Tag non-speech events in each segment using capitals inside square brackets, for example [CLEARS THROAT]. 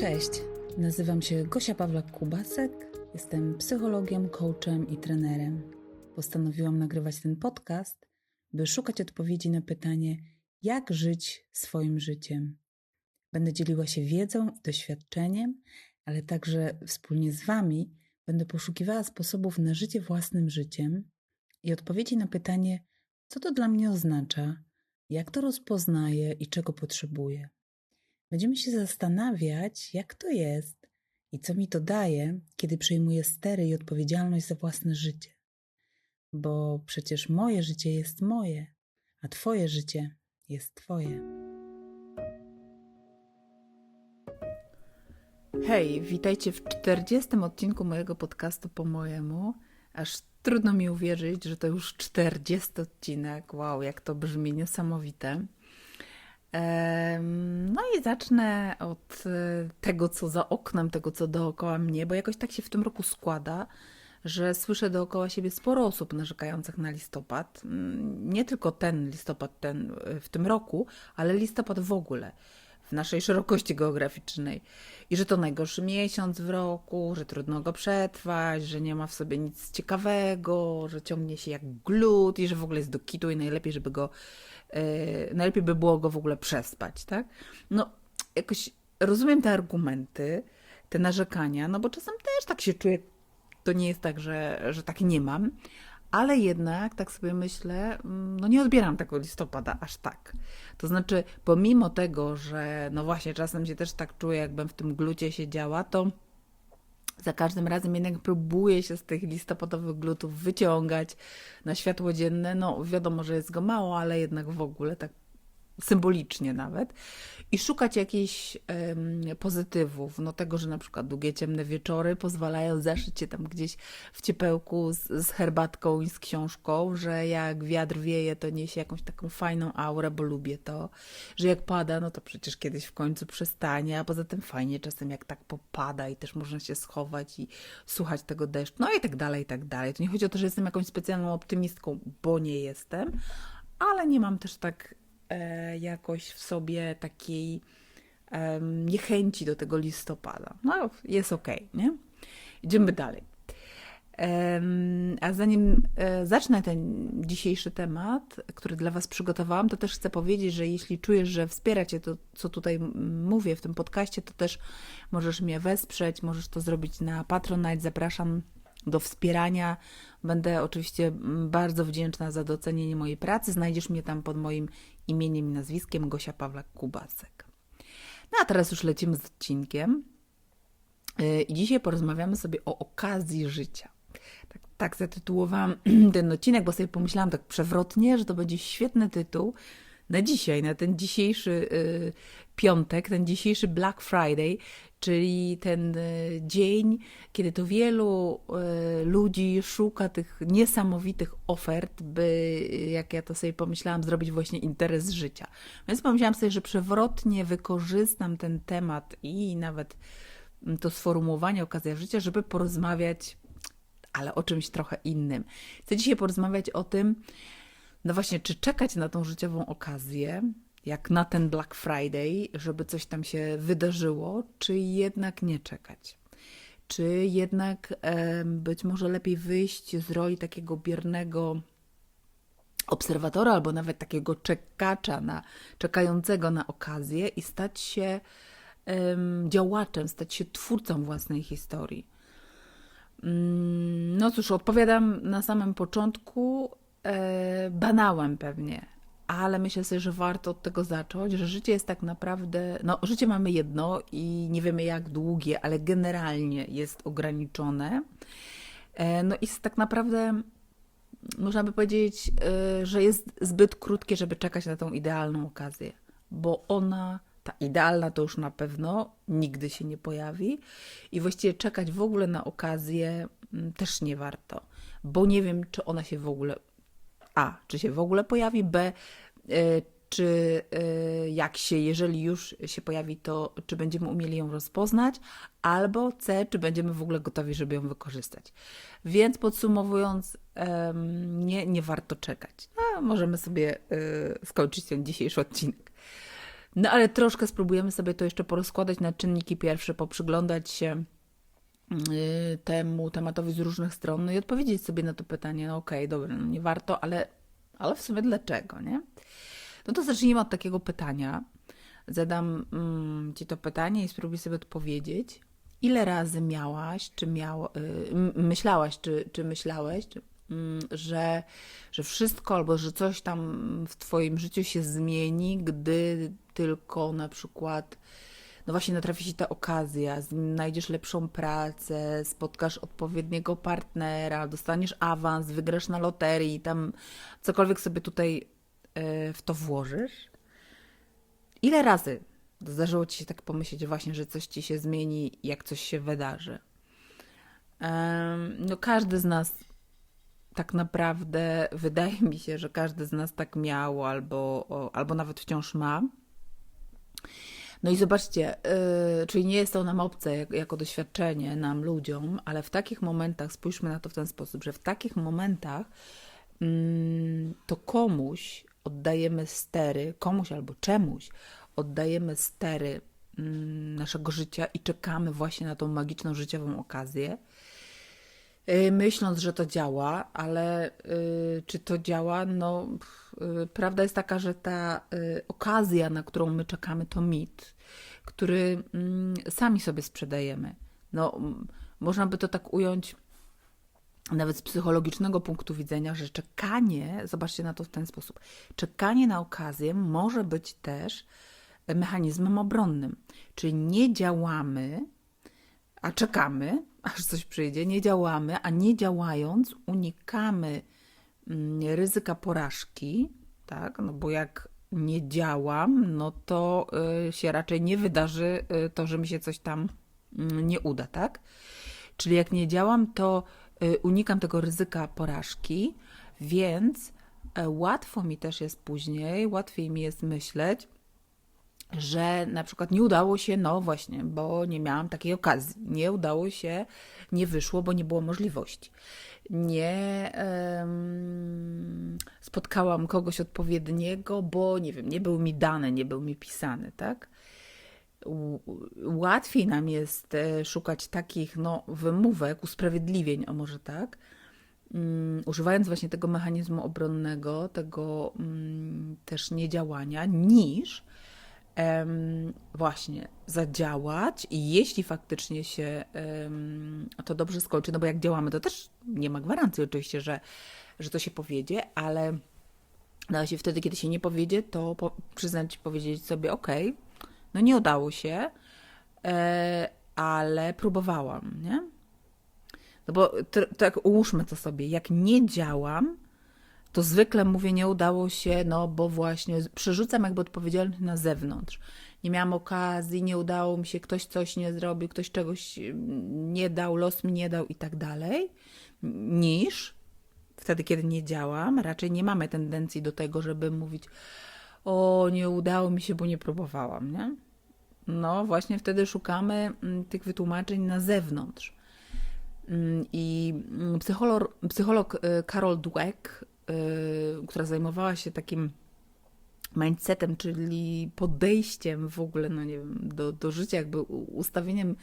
Cześć, nazywam się Gosia Pawlak-Kubasek, jestem psychologiem, coachem i trenerem. Postanowiłam nagrywać ten podcast, by szukać odpowiedzi na pytanie, jak żyć swoim życiem. Będę dzieliła się wiedzą i doświadczeniem, ale także wspólnie z Wami będę poszukiwała sposobów na życie własnym życiem i odpowiedzi na pytanie, co to dla mnie oznacza, jak to rozpoznaję i czego potrzebuję. Będziemy się zastanawiać, jak to jest i co mi to daje, kiedy przejmuję stery i odpowiedzialność za własne życie. Bo przecież moje życie jest moje, a Twoje życie jest Twoje. Hej, witajcie w 40 odcinku mojego podcastu po mojemu. Aż trudno mi uwierzyć, że to już 40 odcinek. Wow, jak to brzmi niesamowite. No i zacznę od e, tego, co za oknem, tego, co dookoła mnie, bo jakoś tak się w tym roku składa, że słyszę dookoła siebie sporo osób narzekających na listopad. Mm, nie tylko ten listopad ten e, w tym roku, ale listopad w ogóle w naszej szerokości geograficznej. I że to najgorszy miesiąc w roku, że trudno go przetrwać, że nie ma w sobie nic ciekawego, że ciągnie się jak glut i że w ogóle jest do kitu i najlepiej, żeby go, najlepiej by było go w ogóle przespać, tak? No, jakoś rozumiem te argumenty, te narzekania, no bo czasem też tak się czuję, to nie jest tak, że, że tak nie mam, ale jednak, tak sobie myślę, mm, no nie odbieram tego listopada aż tak. To znaczy, pomimo tego, że no właśnie czasem się też tak czuję, jakbym w tym glucie siedziała, to za każdym razem jednak próbuję się z tych listopadowych glutów wyciągać na światło dzienne. No wiadomo, że jest go mało, ale jednak w ogóle tak symbolicznie nawet, i szukać jakichś um, pozytywów. No tego, że na przykład długie, ciemne wieczory pozwalają zaszyć się tam gdzieś w ciepełku z, z herbatką i z książką, że jak wiatr wieje, to niesie jakąś taką fajną aurę, bo lubię to, że jak pada, no to przecież kiedyś w końcu przestanie, a poza tym fajnie czasem jak tak popada i też można się schować i słuchać tego deszczu, no i tak dalej, i tak dalej. To nie chodzi o to, że jestem jakąś specjalną optymistką, bo nie jestem, ale nie mam też tak jakoś w sobie takiej niechęci do tego listopada. No, jest ok, nie? Idziemy dalej. A zanim e, zacznę ten dzisiejszy temat, który dla Was przygotowałam, to też chcę powiedzieć, że jeśli czujesz, że wspiera Cię to, co tutaj mówię w tym podcaście, to też możesz mnie wesprzeć, możesz to zrobić na Patronite. Zapraszam do wspierania. Będę oczywiście bardzo wdzięczna za docenienie mojej pracy. Znajdziesz mnie tam pod moim imieniem i nazwiskiem Gosia Pawlak-Kubasek. No a teraz już lecimy z odcinkiem. Y, I dzisiaj porozmawiamy sobie o okazji życia. Tak, tak zatytułowałam [CLEARS THROAT] ten odcinek, bo sobie pomyślałam tak przewrotnie, że to będzie świetny tytuł na dzisiaj, na ten dzisiejszy y, piątek, ten dzisiejszy Black Friday, czyli ten e, dzień, kiedy to wielu e, ludzi szuka tych niesamowitych ofert, by, jak ja to sobie pomyślałam, zrobić właśnie interes życia. Więc pomyślałam sobie, że przewrotnie wykorzystam ten temat i nawet to sformułowanie okazja życia, żeby porozmawiać, ale o czymś trochę innym. Chcę dzisiaj porozmawiać o tym, no właśnie, czy czekać na tą życiową okazję, jak na ten Black Friday, żeby coś tam się wydarzyło, czy jednak nie czekać? Czy jednak e, być może lepiej wyjść z roli takiego biernego obserwatora albo nawet takiego czekacza, na, czekającego na okazję i stać się działaczem, stać się twórcą własnej historii? Mm, no cóż, odpowiadam na samym początku e, banałem pewnie ale myślę sobie, że warto od tego zacząć, że życie jest tak naprawdę, no życie mamy jedno i nie wiemy jak długie, ale generalnie jest ograniczone. E, no i tak naprawdę można by powiedzieć, e, że jest zbyt krótkie, żeby czekać na tą idealną okazję, bo ona, ta idealna to już na pewno nigdy się nie pojawi i właściwie czekać w ogóle na okazję mm, też nie warto, bo nie wiem, czy ona się w ogóle a, czy się w ogóle pojawi, B, e, czy e, jak się, jeżeli już się pojawi, to czy będziemy umieli ją rozpoznać, albo C, czy będziemy w ogóle gotowi, żeby ją wykorzystać. Więc podsumowując, nie, nie warto czekać. Możemy sobie e, skończyć ten dzisiejszy odcinek. No ale troszkę spróbujemy sobie to jeszcze porozkładać na czynniki pierwsze, poprzyglądać się temu tematowi z różnych stron no i odpowiedzieć sobie na to pytanie, no okej, dobra, no nie warto, ale, ale w sumie dlaczego, nie? No to zacznijmy od takiego pytania. Zadam mm, Ci to pytanie i spróbuj sobie odpowiedzieć. Ile razy miałaś, czy miało, y, myślałaś, czy, czy myślałeś, czy, mm, że, że wszystko albo że coś tam w Twoim życiu się zmieni, gdy tylko na przykład, no właśnie natrafi się ta okazja, znajdziesz lepszą pracę, spotkasz odpowiedniego partnera, dostaniesz awans, wygrasz na loterii, tam cokolwiek sobie tutaj y, w to włożysz. Ile razy zdarzyło ci się tak pomyśleć właśnie, że coś ci się zmieni, jak coś się wydarzy? No każdy z nas tak naprawdę, [LAUGHS] wydaje mi się, że każdy z nas tak miał albo, albo nawet wciąż ma. No i zobaczcie, yy, czyli nie jest to nam obce jak, jako doświadczenie, nam ludziom, ale w takich momentach, spójrzmy na to w ten sposób, że w takich momentach mm, to komuś oddajemy stery, komuś albo czemuś oddajemy stery mm, naszego życia i czekamy właśnie na tą magiczną życiową okazję, myśląc, że to działa, ale y, czy to działa? No, y, prawda jest taka, że ta y, okazja, na którą my czekamy, to mit, który mm, sami sobie sprzedajemy. No, można by to tak ująć nawet z psychologicznego punktu widzenia, że czekanie, zobaczcie na to w ten sposób, czekanie na okazję może być też mechanizmem obronnym. Czyli nie działamy, a czekamy, aż coś przyjdzie, nie działamy, a nie działając unikamy mm, ryzyka porażki, tak? No bo jak nie działam, no to y, się raczej nie wydarzy y, to, że mi się coś tam mm, nie uda, tak? Czyli jak nie działam, to y, unikam tego ryzyka porażki, więc e, łatwo mi też jest później, łatwiej mi jest myśleć, że na przykład nie udało się, no właśnie, bo nie miałam takiej okazji. Nie udało się, nie wyszło, bo nie było możliwości. Nie em, spotkałam kogoś odpowiedniego, bo nie wiem, nie był mi dany, nie był mi pisany, tak? Łatwiej nam jest e, szukać takich no, wymówek, usprawiedliwień, o może tak, mm, używając właśnie tego mechanizmu obronnego, tego mm, też niedziałania, niż właśnie zadziałać i jeśli faktycznie się to dobrze skończy, no bo jak działamy, to też nie ma gwarancji oczywiście, że, że to się powiedzie, ale da się wtedy, kiedy się nie powiedzie, to po, przyznać, powiedzieć sobie, ok, no nie udało się, e, ale próbowałam, nie? No bo tak ułóżmy to sobie, jak nie działam, to zwykle mówię, nie udało się, no bo właśnie przerzucam jakby odpowiedzialność na zewnątrz. Nie miałam okazji, nie udało mi się, ktoś coś nie zrobił, ktoś czegoś mm, nie dał, los mi nie dał i tak dalej, niż wtedy, kiedy nie działam, raczej nie mamy tendencji do tego, żeby mówić, o, nie udało mi się, bo nie próbowałam, nie? No, właśnie wtedy szukamy mm, tych wytłumaczeń na zewnątrz. Mm, I psycholog, psycholog Carol Dweck, która zajmowała się takim mindsetem, czyli podejściem w ogóle, no nie wiem, do, do życia, jakby ustawieniem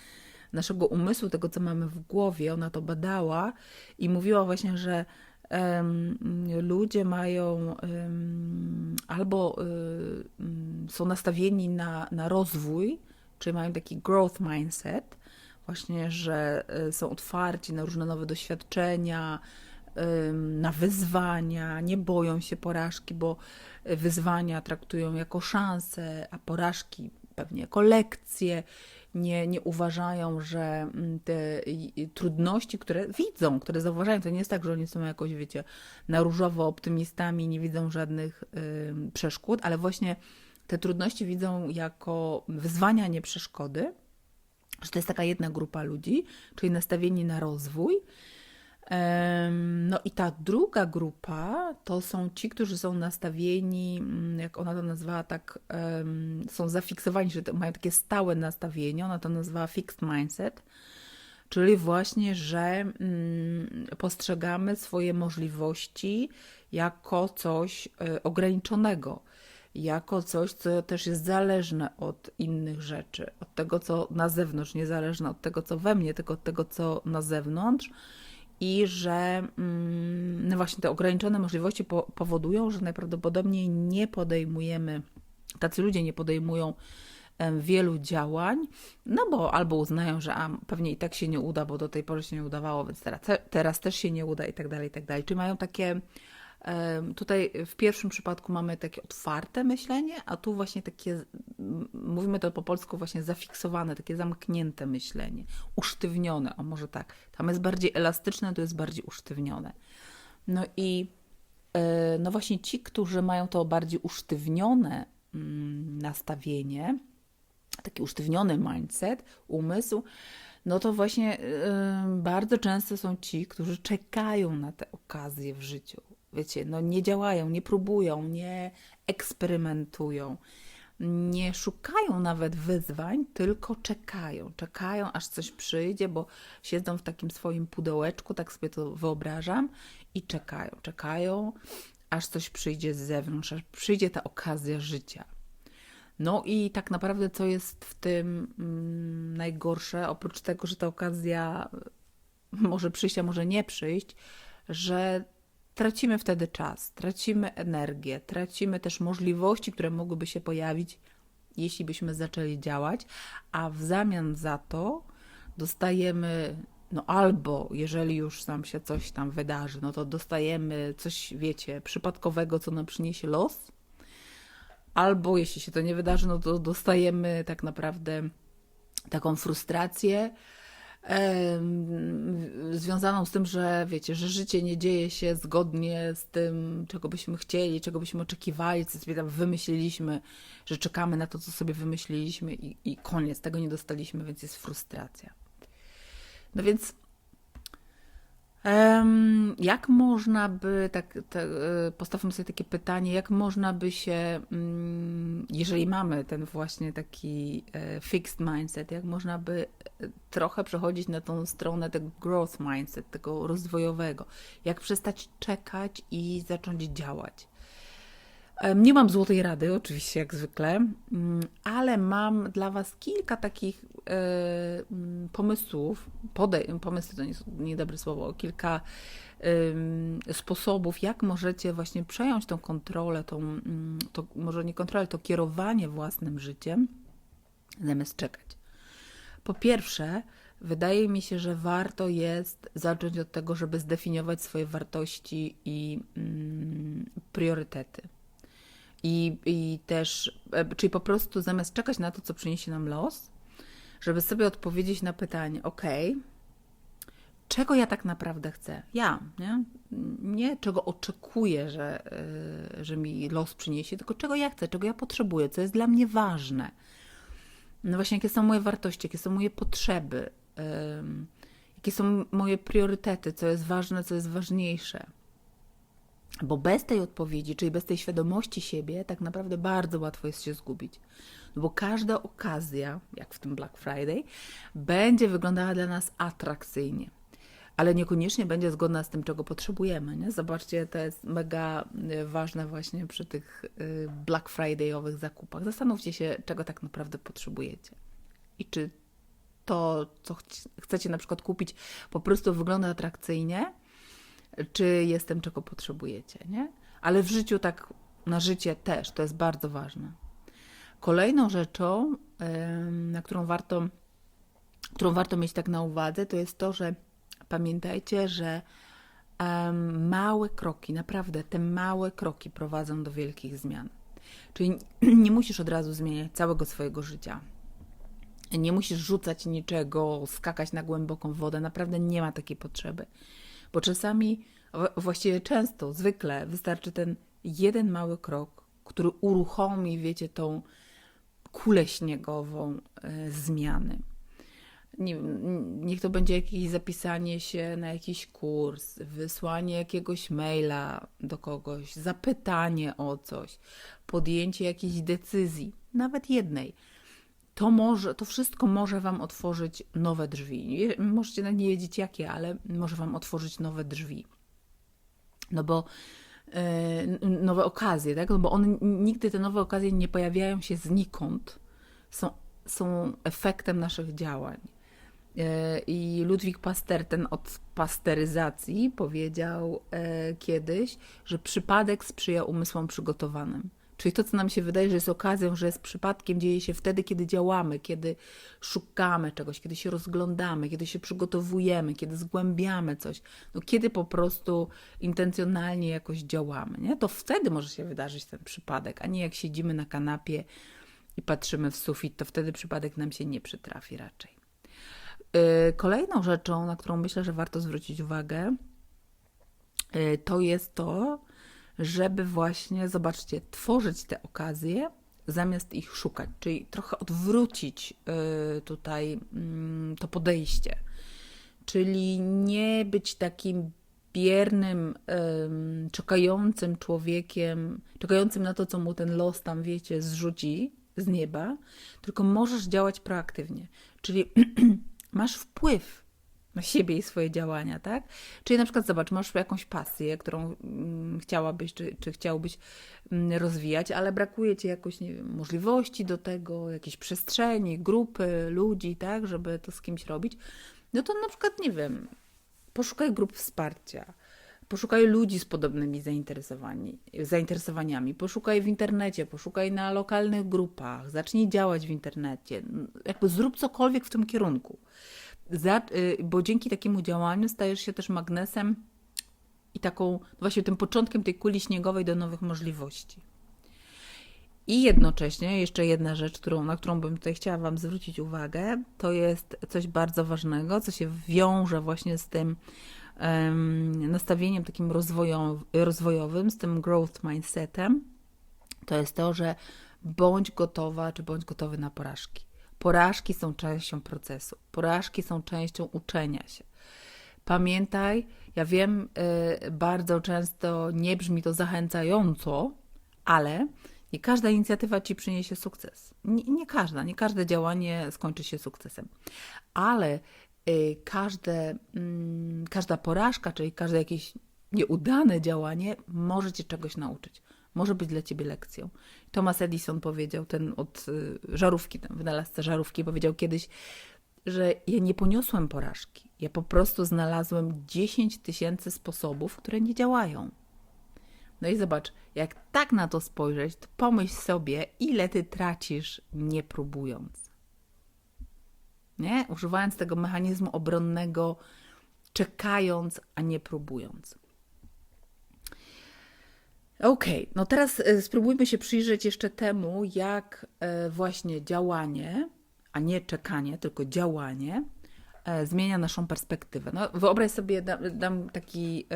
naszego umysłu, tego, co mamy w głowie, ona to badała i mówiła właśnie, że em, ludzie mają em, albo y, mm, są nastawieni na, na rozwój, czyli mają taki growth mindset, właśnie, że y, są otwarci na różne nowe doświadczenia, na wyzwania, nie boją się porażki, bo wyzwania traktują jako szanse, a porażki pewnie jako lekcje. Nie, nie uważają, że mm, te trudności, które widzą, które zauważają, to nie jest tak, że oni są jakoś, wiecie, na różowo optymistami, nie widzą żadnych ym, przeszkód, ale właśnie te trudności widzą jako wyzwania, nie przeszkody że to jest taka jedna grupa ludzi, czyli nastawieni na rozwój. No i ta druga grupa to są ci, którzy są nastawieni, mm, jak ona to nazwała, tak, są zafiksowani, że mają takie stałe nastawienie, ona to nazwała fixed mindset, czyli właśnie, że mm, postrzegamy swoje możliwości jako coś e, ograniczonego, jako coś, co też jest zależne od innych rzeczy, od tego, co na zewnątrz, niezależne od tego, co we mnie, tylko od tego, co na zewnątrz. I że mm, no właśnie te ograniczone możliwości po, powodują, że najprawdopodobniej nie podejmujemy, tacy ludzie nie podejmują wielu działań, no bo albo uznają, że a, pewnie i tak się nie uda, bo do tej pory się nie udawało, więc teraz, teraz też się nie uda i tak dalej, i tak dalej. Czy mają takie Tutaj w pierwszym przypadku mamy takie otwarte myślenie, a tu właśnie takie, mówimy to po polsku, właśnie zafiksowane, takie zamknięte myślenie, usztywnione, o może tak. Tam jest bardziej elastyczne, tu jest bardziej usztywnione. No i e, no właśnie ci, którzy mają to bardziej usztywnione mm, nastawienie, taki usztywniony mindset, umysł, no to właśnie bardzo często są ci, którzy czekają na te okazje w życiu wiecie, no nie działają, nie próbują, nie eksperymentują, nie szukają nawet wyzwań, tylko czekają. Czekają, aż coś przyjdzie, bo siedzą w takim swoim pudełeczku, tak sobie to wyobrażam, i czekają. Czekają, aż coś przyjdzie z zewnątrz, aż przyjdzie ta okazja życia. No i tak naprawdę, co jest w tym mm, najgorsze, oprócz tego, że ta okazja może przyjść, a może nie przyjść, że tracimy wtedy czas, tracimy energię, tracimy też możliwości, które mogłyby się pojawić, jeśli byśmy zaczęli działać, a w zamian za to dostajemy, no albo jeżeli już nam się coś tam wydarzy, no to dostajemy coś, wiecie, przypadkowego, co nam przyniesie los, albo jeśli się to nie wydarzy, no to dostajemy tak naprawdę taką frustrację, związaną z tym, że wiecie, że życie nie dzieje się zgodnie z tym, czego byśmy chcieli, czego byśmy oczekiwali, co sobie tam wymyśliliśmy, że czekamy na to, co sobie wymyśliliśmy i, i koniec, tego nie dostaliśmy, więc jest frustracja. No więc jak można by, tak, e, postawmy sobie takie pytanie, jak można by się, mm, jeżeli mamy ten właśnie taki e, fixed mindset, jak można by e, trochę przechodzić na tą stronę tego growth mindset, tego rozwojowego, jak przestać czekać i zacząć działać. Nie mam złotej rady, oczywiście, jak zwykle, mm, ale mam dla Was kilka takich e, mm, pomysłów. Podej- pomysły to nie niedobre słowo, kilka sposobów, jak możecie właśnie przejąć tą kontrolę, tą, mm, to, może nie kontrolę, to kierowanie własnym życiem, zamiast czekać. Po pierwsze, wydaje mi się, że warto jest zacząć od tego, żeby zdefiniować swoje wartości i priorytety. I, I też, e, czyli po prostu zamiast czekać na to, co przyniesie nam los, żeby sobie odpowiedzieć na pytanie, ok, czego ja tak naprawdę chcę? Ja, nie? Nie czego oczekuję, że, e, że mi los przyniesie, tylko czego ja chcę, czego ja potrzebuję, co jest dla mnie ważne. No właśnie, jakie są moje wartości, jakie są moje potrzeby, jakie są moje priorytety, co jest ważne, co jest ważniejsze. Bo bez tej odpowiedzi, czyli bez tej świadomości siebie, tak naprawdę bardzo łatwo jest się zgubić. No bo każda okazja, jak w tym Black Friday, będzie wyglądała dla nas atrakcyjnie, ale niekoniecznie będzie zgodna z tym, czego potrzebujemy. Nie? Zobaczcie, to jest mega y, ważne właśnie przy tych y, Black Friday'owych zakupach. Zastanówcie się, czego tak naprawdę potrzebujecie i czy to, co chcecie na przykład kupić, po prostu wygląda atrakcyjnie czy jestem, czego potrzebujecie, nie? Ale w życiu tak, na życie też, to jest bardzo ważne. Kolejną rzeczą, na którą warto, którą warto mieć tak na uwadze, to jest to, że pamiętajcie, że małe kroki, naprawdę te małe kroki prowadzą do wielkich zmian. Czyli [CLEARS THROAT] nie musisz od razu zmieniać całego swojego życia. Nie musisz rzucać niczego, skakać na głęboką wodę. Naprawdę nie ma takiej potrzeby. Bo czasami, właściwie często, zwykle wystarczy ten jeden mały krok, który uruchomi, wiecie, tą kulę śniegową e, zmiany. Nie, niech to będzie jakieś zapisanie się na jakiś kurs, wysłanie jakiegoś maila do kogoś, zapytanie o coś, podjęcie jakiejś decyzji, nawet jednej to może, to wszystko może Wam otworzyć nowe drzwi. Możecie nie wiedzieć jakie, ale może Wam otworzyć nowe drzwi. No bo n- nowe okazje, tak? No bo one nigdy te nowe okazje nie pojawiają się znikąd. Są, są efektem naszych działań. E, I Ludwik Pasteur, ten od pasteryzacji, powiedział e, kiedyś, że przypadek sprzyja umysłom przygotowanym. Czyli to, co nam się wydaje, że jest okazją, że jest przypadkiem, dzieje się wtedy, kiedy działamy, kiedy szukamy czegoś, kiedy się rozglądamy, kiedy się przygotowujemy, kiedy zgłębiamy coś, no kiedy po prostu intencjonalnie jakoś działamy, nie? to wtedy może się wydarzyć ten przypadek, a nie jak siedzimy na kanapie i patrzymy w sufit, to wtedy przypadek nam się nie przytrafi raczej. Yy, Kolejną rzeczą, na którą myślę, że warto zwrócić uwagę, yy, to jest to, żeby właśnie, zobaczcie, tworzyć te okazje zamiast ich szukać, czyli trochę odwrócić yy, tutaj mm, to podejście, czyli nie być takim biernym, ym, czekającym człowiekiem, czekającym na to, co mu ten los tam, wiecie, zrzuci z nieba, tylko możesz działać proaktywnie. Czyli [CLEARS THROAT] masz wpływ siebie i swoje działania, tak? Czyli na przykład zobacz, masz jakąś pasję, którą mm, chciałabyś, czy, czy chciałbyś mm, rozwijać, ale brakuje ci jakoś, nie wiem, możliwości do tego, jakiejś przestrzeni, grupy, ludzi, tak, żeby to z kimś robić. No to na przykład, nie wiem, poszukaj grup wsparcia. Poszukaj ludzi z podobnymi zainteresowani, zainteresowaniami. Poszukaj w internecie, poszukaj na lokalnych grupach, zacznij działać w internecie. Jakby zrób cokolwiek w tym kierunku. Y, bo dzięki takiemu działaniu stajesz się też magnesem i taką, właśnie tym początkiem tej kuli śniegowej do nowych możliwości. I jednocześnie jeszcze jedna rzecz, którą, na którą bym tutaj chciała Wam zwrócić uwagę, to jest coś bardzo ważnego, co się wiąże właśnie z tym um, nastawieniem takim rozwojow, rozwojowym, z tym growth mindsetem. To jest to, że bądź gotowa, czy bądź gotowy na porażki. Porażki są częścią procesu, porażki są częścią uczenia się. Pamiętaj, ja wiem, y, bardzo często nie brzmi to zachęcająco, ale nie każda inicjatywa ci przyniesie sukces. Nie, nie każda, nie każde działanie skończy się sukcesem, ale y, każde, mm, każda porażka, czyli każde jakieś nieudane działanie może cię czegoś nauczyć. Może być dla ciebie lekcją. Thomas Edison powiedział, ten od y, żarówki, ten wynalazca żarówki, powiedział kiedyś, że ja nie poniosłem porażki. Ja po prostu znalazłem 10 tysięcy sposobów, które nie działają. No i zobacz, jak tak na to spojrzeć, to pomyśl sobie, ile ty tracisz nie próbując. Nie? Używając tego mechanizmu obronnego, czekając, a nie próbując. Okej, okay, no teraz e, spróbujmy się przyjrzeć jeszcze temu, jak e, właśnie działanie, a nie czekanie, tylko działanie e, zmienia naszą perspektywę. No, wyobraź sobie, dam, dam taki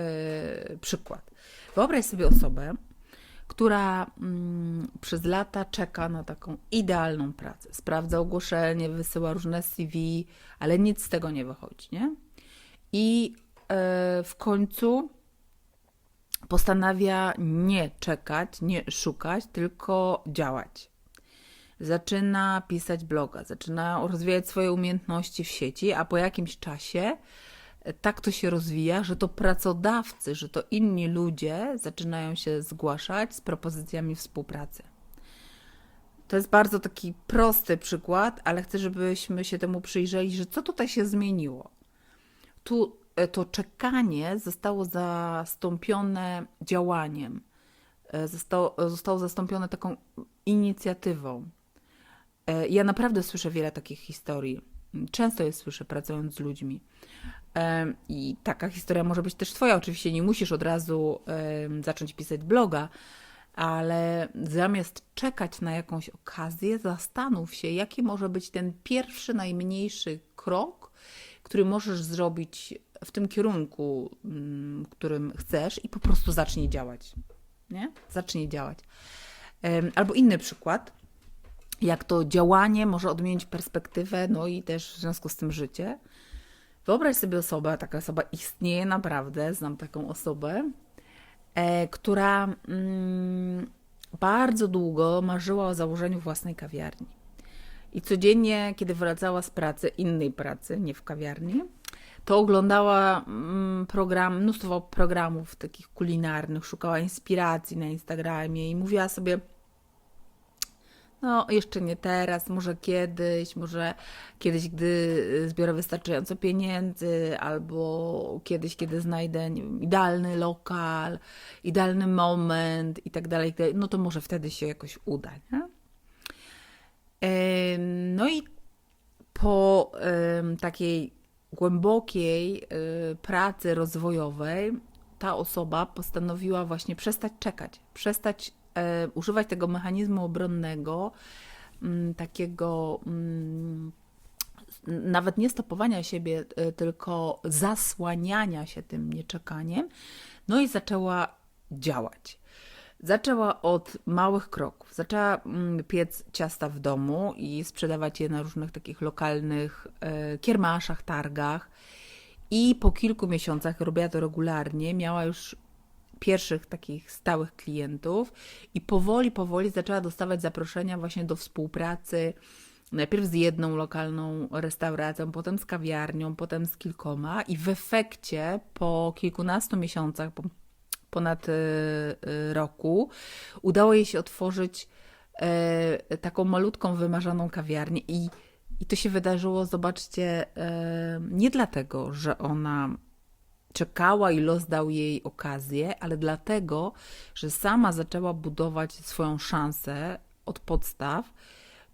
przykład. Wyobraź sobie osobę, która mm, przez lata czeka na taką idealną pracę. Sprawdza ogłoszenie, wysyła różne CV, ale nic z tego nie wychodzi, nie? I w końcu postanawia nie czekać, nie szukać, tylko działać. Zaczyna pisać bloga, zaczyna rozwijać swoje umiejętności w sieci, a po jakimś czasie e, tak to się rozwija, że to pracodawcy, że to inni ludzie zaczynają się zgłaszać z propozycjami współpracy. To jest bardzo taki prosty przykład, ale chcę, żebyśmy się temu przyjrzeli, że co tutaj się zmieniło. Tu to czekanie zostało zastąpione działaniem, e, zostało, zostało zastąpione taką inicjatywą. E, ja naprawdę słyszę wiele takich historii. Często je słyszę pracując z ludźmi. I taka historia może być też Twoja. Oczywiście nie musisz od razu zacząć pisać bloga, ale zamiast czekać na jakąś okazję, zastanów się, jaki może być ten pierwszy, najmniejszy krok, który możesz zrobić w tym kierunku, mm, którym chcesz i po prostu zacznij działać. Nie? Zacznij działać. Albo inny przykład, jak to działanie może odmienić perspektywę, no i też w związku z tym życie. Wyobraź sobie osobę, taka osoba istnieje naprawdę, znam taką osobę, e, która mm, bardzo długo marzyła o założeniu własnej kawiarni. I codziennie, kiedy wracała z pracy, innej pracy, nie w kawiarni, to oglądała mm, program, mnóstwo programów takich kulinarnych, szukała inspiracji na Instagramie i mówiła sobie, no, jeszcze nie teraz, może kiedyś, może kiedyś, gdy zbiorę wystarczająco pieniędzy, albo kiedyś, kiedy znajdę wiem, idealny lokal, idealny moment i tak dalej, i tak dalej, no to może wtedy się jakoś uda. Nie? No i po takiej głębokiej y, pracy rozwojowej ta osoba postanowiła właśnie przestać czekać, przestać e, używać tego mechanizmu obronnego, mm, takiego mm, nawet nie stopowania siebie, y, tylko zasłaniania się tym nieczekaniem, no i zaczęła działać. Zaczęła od małych kroków. Zaczęła mm, piec ciasta w domu i sprzedawać je na różnych takich lokalnych e, kiermaszach, targach. I po kilku miesiącach robiła to regularnie, miała już pierwszych takich stałych klientów i powoli, powoli zaczęła dostawać zaproszenia właśnie do współpracy. Najpierw z jedną lokalną restauracją, potem z kawiarnią, potem z kilkoma, i w efekcie po kilkunastu miesiącach, po ponad y, y, roku, udało jej się otworzyć e, taką malutką, wymarzoną kawiarnię i, i to się wydarzyło, zobaczcie, e, nie dlatego, że ona czekała i los dał jej okazję, ale dlatego, że sama zaczęła budować swoją szansę od podstaw,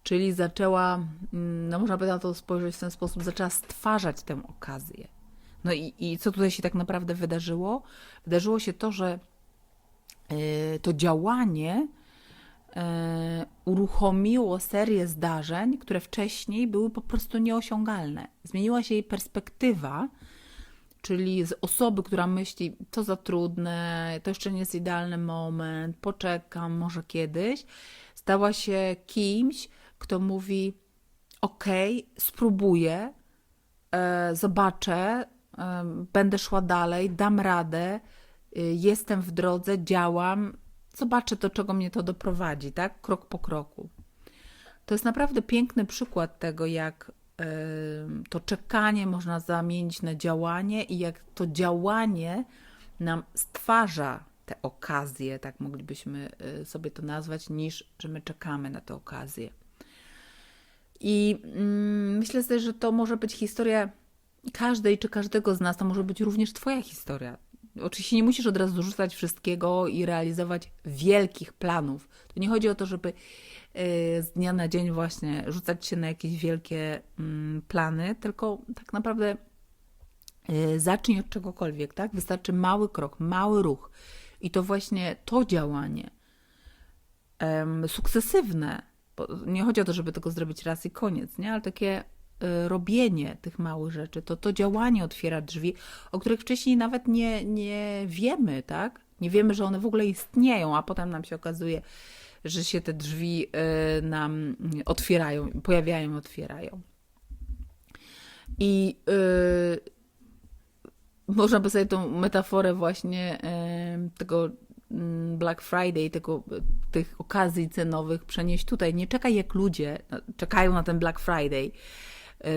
czyli zaczęła, mm, no można by na to spojrzeć w ten sposób, zaczęła stwarzać tę okazję. No i, i co tutaj się tak naprawdę wydarzyło? Wydarzyło się to, że e, to działanie e, uruchomiło serię zdarzeń, które wcześniej były po prostu nieosiągalne. Zmieniła się jej perspektywa, czyli z osoby, która myśli, to za trudne, to jeszcze nie jest idealny moment, poczekam, może kiedyś, stała się kimś, kto mówi: OK, spróbuję, e, zobaczę, będę szła dalej, dam radę, y, jestem w drodze, działam, zobaczę do czego mnie to doprowadzi, tak? Krok po kroku. To jest naprawdę piękny przykład tego, jak to czekanie można zamienić na działanie i jak to działanie nam stwarza te okazje, tak moglibyśmy y, sobie to nazwać, niż że my czekamy na te okazje. I mm, myślę sobie, że to może być historia każdej czy każdego z nas, to może być również Twoja historia. Oczywiście nie musisz od razu rzucać wszystkiego i realizować wielkich planów. To nie chodzi o to, żeby y, z dnia na dzień właśnie rzucać się na jakieś wielkie mm, plany, tylko tak naprawdę y, zacznij od czegokolwiek, tak? Wystarczy mały krok, mały ruch. I to właśnie to działanie sukcesywne, nie chodzi o to, żeby tego zrobić raz i koniec, nie? Ale takie robienie tych małych rzeczy, to to działanie otwiera drzwi, o których wcześniej nawet nie, nie wiemy, tak? Nie wiemy, że one w ogóle istnieją, a potem nam się okazuje, że się te drzwi y, nam otwierają, pojawiają, otwierają. I y, można by sobie tą metaforę właśnie y, tego mm, Black Friday, tego, tych okazji cenowych przenieść tutaj. Nie czekaj jak ludzie no, czekają na ten Black Friday, y,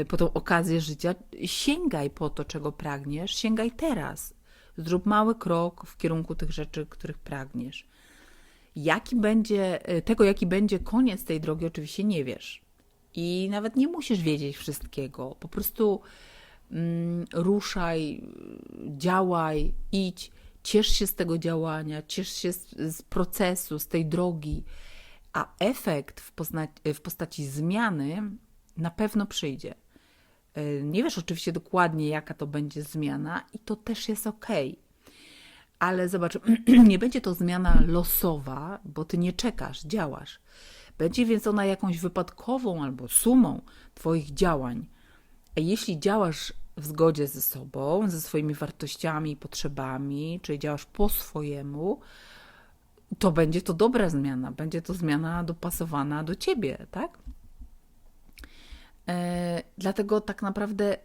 po tą okazję życia. Sięgaj po to, czego pragniesz, sięgaj teraz. Zrób mały krok w kierunku tych rzeczy, których pragniesz. Jaki będzie, y, tego, jaki będzie koniec tej drogi, oczywiście nie wiesz. I nawet nie musisz wiedzieć wszystkiego. Po prostu mm, ruszaj, działaj, idź, ciesz się z tego działania, ciesz się z, z procesu, z tej drogi, a efekt w, pozna- w postaci zmiany na pewno przyjdzie. Y, Nie wiesz oczywiście dokładnie, jaka to będzie zmiana, i to też jest ok. Ale zobacz, [CLEARS THROAT] nie będzie to zmiana losowa, bo ty nie czekasz, działasz. Będzie więc ona jakąś wypadkową albo sumą Twoich działań. A jeśli działasz w zgodzie ze sobą, ze swoimi wartościami i potrzebami, czyli działasz po swojemu, to będzie to dobra zmiana, będzie to zmiana dopasowana do ciebie, tak? E, dlatego tak naprawdę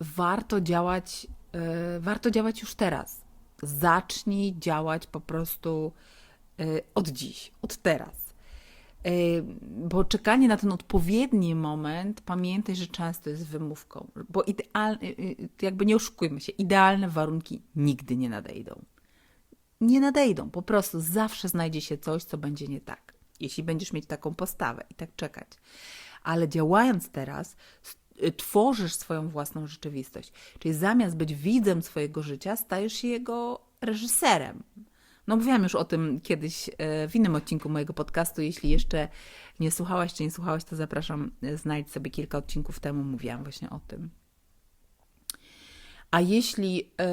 warto działać, e, warto działać już teraz. Zacznij działać po prostu e, od dziś, od teraz. Bo czekanie na ten odpowiedni moment, pamiętaj, że często jest wymówką. Bo ideal, y, jakby nie oszukujmy się, idealne warunki nigdy nie nadejdą. Nie nadejdą, po prostu zawsze znajdzie się coś, co będzie nie tak. Jeśli będziesz mieć taką postawę i tak czekać. Ale działając teraz, y, tworzysz swoją własną rzeczywistość. Czyli zamiast być widzem swojego życia, stajesz się jego reżyserem. No mówiłam już o tym kiedyś e, w innym odcinku mojego podcastu. Jeśli jeszcze nie słuchałaś czy nie słuchałaś, to zapraszam, e, znajdź sobie kilka odcinków temu. Mówiłam właśnie o tym. A jeśli e,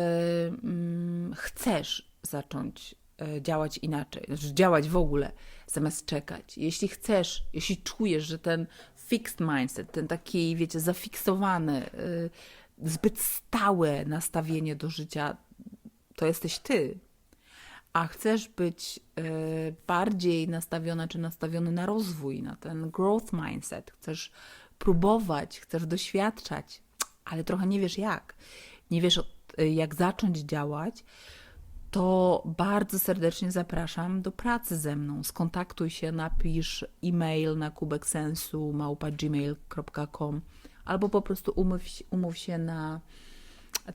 mm, chcesz zacząć działać inaczej, znaczy działać w ogóle, zamiast czekać, jeśli chcesz, jeśli czujesz, że ten fixed mindset, ten taki, wiecie, zafiksowany, e, zbyt stałe nastawienie do życia, to jesteś ty, a chcesz być e, bardziej nastawiona czy nastawiony na rozwój, na ten growth mindset, chcesz próbować, chcesz doświadczać, ale trochę nie wiesz jak, nie wiesz e, jak zacząć działać, to bardzo serdecznie zapraszam do pracy ze mną. Skontaktuj się, napisz e-mail na kubeksensu małpa.gmail.com albo po prostu umów, umów się na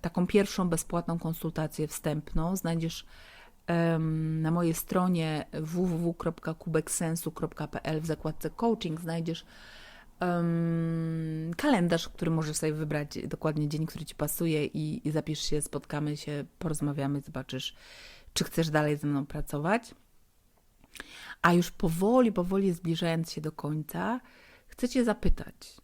taką pierwszą bezpłatną konsultację wstępną. Znajdziesz em, na mojej stronie www.kubeksensu.pl w zakładce coaching znajdziesz em, kalendarz, który możesz sobie wybrać dokładnie dzień, który Ci pasuje i, i zapisz się, spotkamy się, porozmawiamy, zobaczysz, czy chcesz dalej ze mną pracować. A już powoli, powoli zbliżając się do końca, chcę Cię zapytać.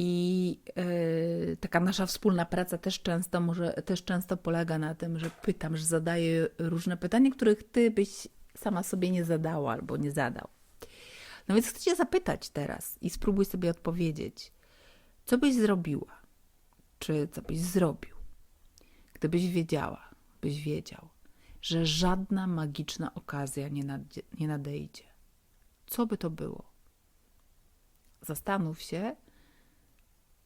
I e, taka nasza wspólna praca też często może, też często polega na tym, że pytam, że zadaję różne pytania, których ty byś sama sobie nie zadała albo nie zadał. No więc chcę cię zapytać teraz i spróbuj sobie odpowiedzieć, co byś zrobiła, czy co byś zrobił, gdybyś wiedziała, byś wiedział, że żadna magiczna okazja nie, nadzie- nie nadejdzie. Co by to było? Zastanów się,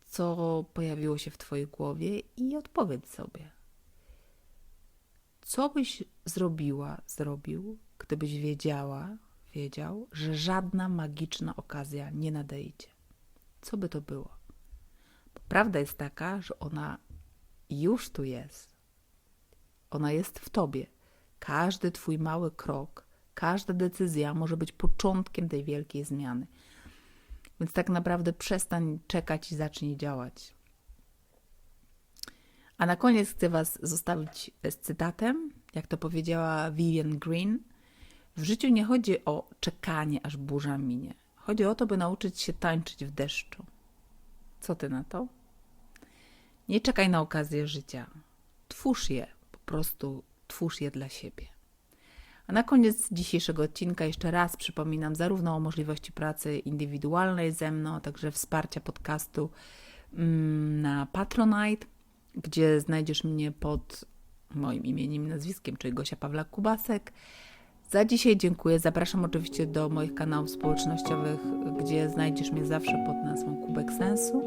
co pojawiło się w Twojej głowie i odpowiedz sobie. Co byś zrobiła, zrobił, gdybyś wiedziała, wiedział, że żadna magiczna okazja nie nadejdzie? Co by to było? Bo prawda jest taka, że ona już tu jest. Ona jest w Tobie. Każdy Twój mały krok, każda decyzja może być początkiem tej wielkiej zmiany. Więc tak naprawdę przestań czekać i zacznij działać. A na koniec chcę Was zostawić z cytatem, jak to powiedziała Vivian Green. W życiu nie chodzi o czekanie, aż burza minie. Chodzi o to, by nauczyć się tańczyć w deszczu. Co ty na to? Nie czekaj na okazję życia. Twórz je, po prostu twórz je dla siebie. A na koniec dzisiejszego odcinka jeszcze raz przypominam zarówno o możliwości pracy indywidualnej ze mną, a także wsparcia podcastu mm, na Patronite, gdzie znajdziesz mnie pod moim imieniem i nazwiskiem, czyli Gosia Pawlak Kubasek. Za dzisiaj dziękuję. Zapraszam oczywiście do moich kanałów społecznościowych, gdzie znajdziesz mnie zawsze pod nazwą Kubek Sensu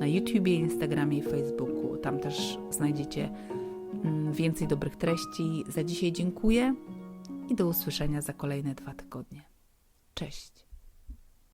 na YouTubie, Instagramie i Facebooku. Tam też znajdziecie mm, więcej dobrych treści. Za dzisiaj dziękuję i do usłyszenia za kolejne dwa tygodnie. Cześć.